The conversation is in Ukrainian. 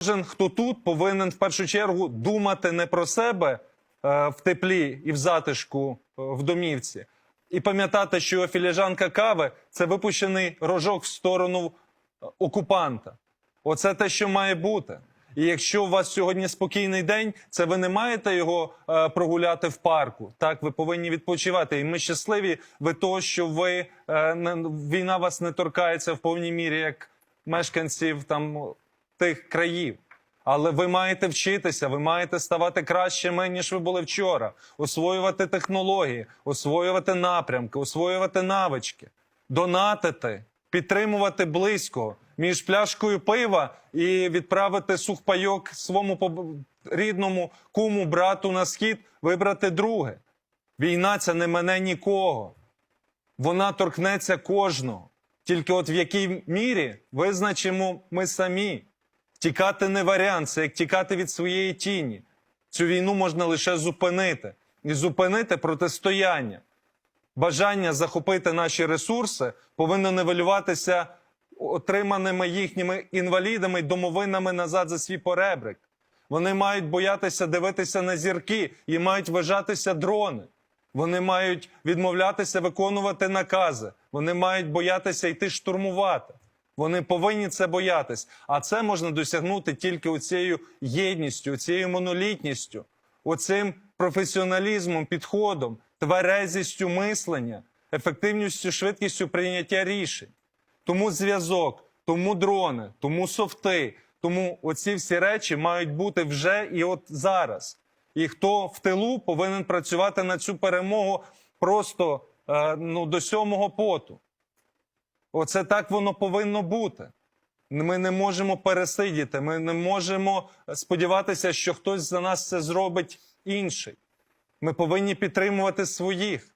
Кожен, хто тут, повинен в першу чергу думати не про себе е, в теплі і в затишку е, в домівці, і пам'ятати, що філіжанка кави це випущений рожок в сторону е, окупанта. Оце те, що має бути. І якщо у вас сьогодні спокійний день, це ви не маєте його е, прогуляти в парку. Так, ви повинні відпочивати. І ми щасливі від того, що ви е, не, війна вас не торкається в повній мірі, як мешканців там тих країв. Але ви маєте вчитися, ви маєте ставати кращими, ніж ви були вчора, освоювати технології, освоювати напрямки, освоювати навички, донатити, підтримувати близько між пляшкою пива і відправити сухпайок своєму рідному куму, брату на схід, вибрати друге. Війна це не мене нікого. Вона торкнеться кожного. Тільки от в якій мірі визначимо ми самі. Тікати не варіант, це як тікати від своєї тіні. Цю війну можна лише зупинити. І зупинити протистояння. Бажання захопити наші ресурси повинно нивелюватися отриманими їхніми інвалідами й домовинами назад за свій поребрик. Вони мають боятися дивитися на зірки і мають вважатися дрони. Вони мають відмовлятися виконувати накази. Вони мають боятися йти штурмувати. Вони повинні це боятись. А це можна досягнути тільки оцією єдністю, оцією монолітністю, оцим професіоналізмом, підходом, тверезістю мислення, ефективністю, швидкістю прийняття рішень. Тому зв'язок, тому дрони, тому софти, тому оці всі речі мають бути вже і от зараз. І хто в тилу повинен працювати на цю перемогу просто е, ну, до сьомого поту. Оце так воно повинно бути. Ми не можемо пересидіти, ми не можемо сподіватися, що хтось за нас це зробить інший. Ми повинні підтримувати своїх.